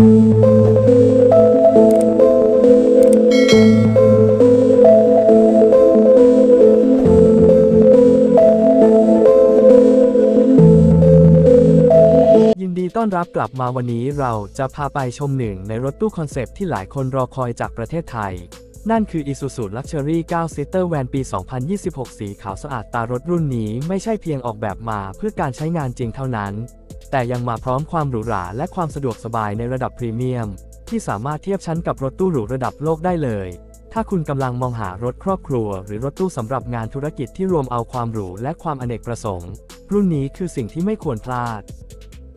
ยินดีต้อนรับกลับมาวันนี้เราจะพาไปชมหนึ่งในรถตู้คอนเซปต์ที่หลายคนรอคอยจากประเทศไทย นั่นคือ Isuzu Luxury 9 Seater Van ปี 2026 สีขาวสะอาดตารถรุ่นนี้ไม่ใช่เพียงออกแบบมาเพื่อการใช้งานจริงเท่านั้น แต่ยังมาพร้อมความหรูหราและความสะดวกสบายในระดับพรีเมียม ที่สามารถเทียบชั้นกับรถตู้หรูระดับโลกได้เลย ถ้าคุณกำลังมองหารถครอบครัว หรือรถตู้สำหรับงานธุรกิจที่รวมเอาความหรูและความอเนกประสงค์ รุ่นนี้คือสิ่งที่ไม่ควรพลาด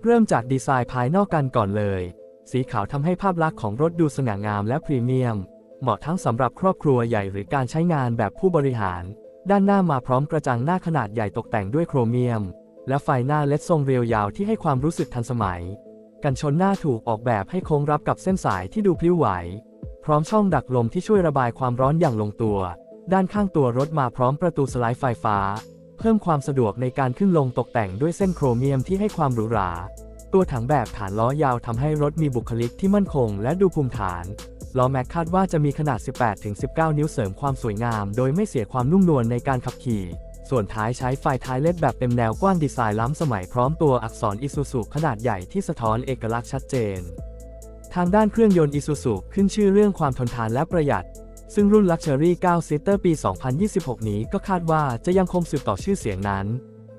เริ่มจากดีไซน์ภายนอกกันก่อนเลย สีขาวทำให้ภาพลักษณ์ของรถดูสง่างามและพรีเมียม เหมาะทั้งสำหรับครอบครัวใหญ่หรือการใช้งานแบบผู้บริหาร ด้านหน้ามาพร้อมกระจังหน้าขนาดใหญ่ตกแต่งด้วยโครเมียม และไฟหน้าเลดทรงเรียวยาวที่ให้ความรู้สึกทันสมัย กันชนหน้าถูกออกแบบให้โค้งรับกับเส้นสายที่ดูพลิ้วไหว พร้อมช่องดักลมที่ช่วยระบายความร้อนอย่างลงตัว ด้านข้างตัวรถมาพร้อมประตูสไลด์ไฟฟ้า เพิ่มความสะดวกในการขึ้นลงตกแต่งด้วยเส้นโครเมียมที่ให้ความหรูหรา ตัวถังแบบฐานล้อยาวทำให้รถมีบุคลิกที่มั่นคง และดูภูมิฐาน ล้อแม็กคาดว่าจะมีขนาด 18-19 นิ้วเสริมความสวยงาม โดยไม่เสียความนุ่มนวลในการขับขี่ ส่วนท้ายใช้ไฟท้ายเล็ดแบบเต็มแนวกว้างดีไซน์ล้ำสมัยพร้อมตัวอักษรอิซูซุขนาดใหญ่ที่สะท้อนเอกลักษณ์ชัดเจน ทางด้านเครื่องยนต์อิซูซุขึ้นชื่อเรื่องความทนทานและประหยัด ซึ่งรุ่น Luxury 9 Seater ปี 2026 นี้ก็คาดว่าจะยังคงสืบต่อชื่อเสียงนั้น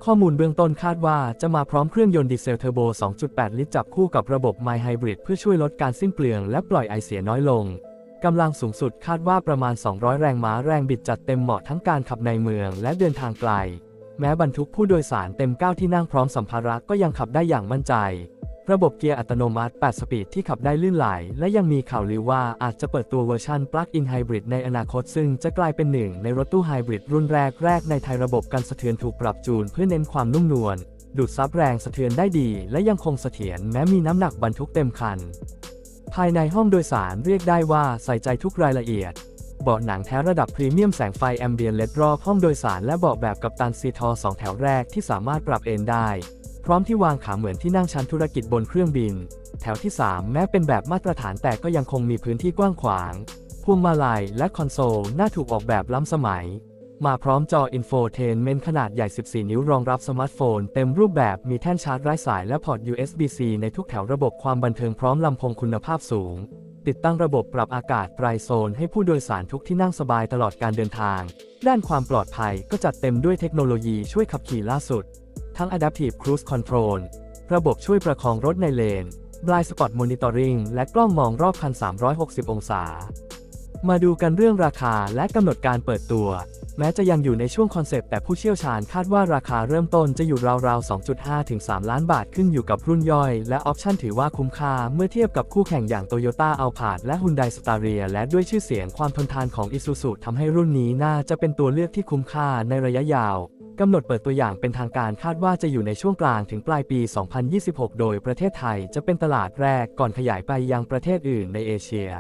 ข้อมูลเบื้องต้นคาดว่าจะมาพร้อมเครื่องยนต์ดีเซลเทอร์โบ 2.8 ลิตรจับคู่กับระบบ My Hybrid เพื่อช่วยลดการสิ้นเปลืองและปล่อยไอเสียน้อยลง กำลังสูงสุดคาดว่าประมาณ 200 แรงม้าแรงบิดจัดเต็มเหมาะทั้งการขับในเมืองและเดินทางไกล แม้บรรทุกผู้โดยสารเต็ม 9 ที่นั่งพร้อมสัมภาระก็ยังขับได้อย่างมั่นใจ ระบบเกียร์อัตโนมัติ 8 สปีดที่ขับได้ลื่นไหล และยังมีข่าวลือว่าอาจจะเปิดตัวเวอร์ชัน Plug-in Hybrid ในอนาคตซึ่งจะกลายเป็นหนึ่งในรถตู้ไฮบริดรุ่นแรกแรกในไทยระบบกันสะเทือนถูกปรับจูนเพื่อเน้นความนุ่มนวลดูดซับแรงสะเทือนได้ดี และยังคงเสถียรแม้มีน้ำหนักบรรทุกเต็มคัน ภายในห้องโดยสารเรียกได้ว่าใส่ใจทุกรายละเอียด เบาะหนังแท้ระดับพรีเมียมแสงไฟแอมเบียนเลดรอบห้องโดยสารและเบาะแบบกับตันซีทอสองแถวแรกที่สามารถปรับเอนได้ พร้อมที่วางขาเหมือนที่นั่งชั้นธุรกิจบนเครื่องบิน แถวที่ 3 แม้เป็นแบบมาตรฐานแต่ก็ยังคงมีพื้นที่กว้างขวางพวงมาลัยและคอนโซลน่าถูกออกแบบล้ำสมัย มาพร้อมจออินโฟเทนเมนขนาดใหญ่ 14 นิ้วรองรับสมาร์ทโฟน เต็มรูปแบบมีแท่นชาร์จไร้สายและพอร์ต USB-C ในทุกแถวระบบความบันเทิงพร้อมลำโพงคุณภาพสูง ติดตั้งระบบปรับอากาศไตรโซน ให้ผู้โดยสารทุกที่นั่งสบายตลอดการเดินทาง ด้านความปลอดภัยก็จัดเต็มด้วยเทคโนโลยีช่วยขับขี่ล่าสุด ทั้ง Adaptive Cruise Control ระบบช่วยประคองรถในเลน Blind Spot Monitoring และกล้องมองรอบคัน 360 องศา มาดูกันเรื่องราคาและกำหนดการเปิดตัว แม้จะยังอยู่ในช่วงคอนเซปต์แต่ผู้เชี่ยวชาญคาดว่าราคาเริ่มต้นจะอยู่ราวๆ 2.5 ถึง 3 ล้านบาทขึ้นอยู่กับรุ่นย่อย และออปชั่นถือว่าคุ้มค่าเมื่อเทียบกับคู่แข่งอย่าง Toyota a l p a r d และ Hyundai Staria และด้วยชื่อเสียงความทนทานของ Isuzu ทำให้รุ่นนี้น่าจะเป็นตัวเลือกที่คุ้มค่าในระยะยาวกำหนดเปิดตัวอย่างเป็นทางการคาดว่าจะอยู่ในช่วงกลางถึงปลายปี 2026 โดยประเทศไทยจะเป็นตลาดแรกก่อนขยายไปยังประเทศอื่นในเอเชีย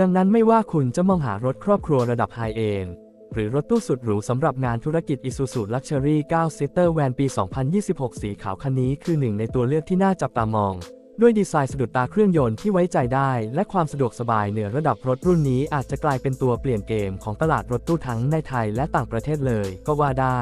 ดังนั้นไม่ว่าคุณจะมองหารถครอบครัวระดับไฮเอนหรือรถตู้สุดหรูสำหรับงานธุรกิจ Isuzu Luxury 9 Seater Van ปี 2026 สีขาวคันนี้คือหนึ่งในตัวเลือกที่น่าจับตามอง ด้วยดีไซน์สะดุดตาเครื่องยนต์ที่ไว้ใจได้ และความสะดวกสบายเหนือระดับรถรุ่นนี้อาจจะกลายเป็นตัวเปลี่ยนเกมของตลาดรถตู้ทั้งในไทยและต่างประเทศเลยก็ว่าได้